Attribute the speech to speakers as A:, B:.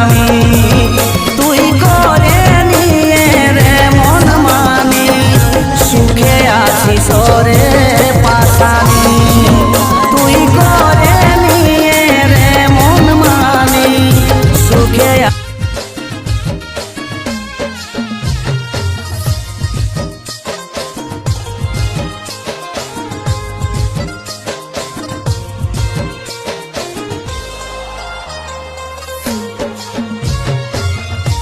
A: আমি তুই করে নিয়ে রে মন মানি। সরে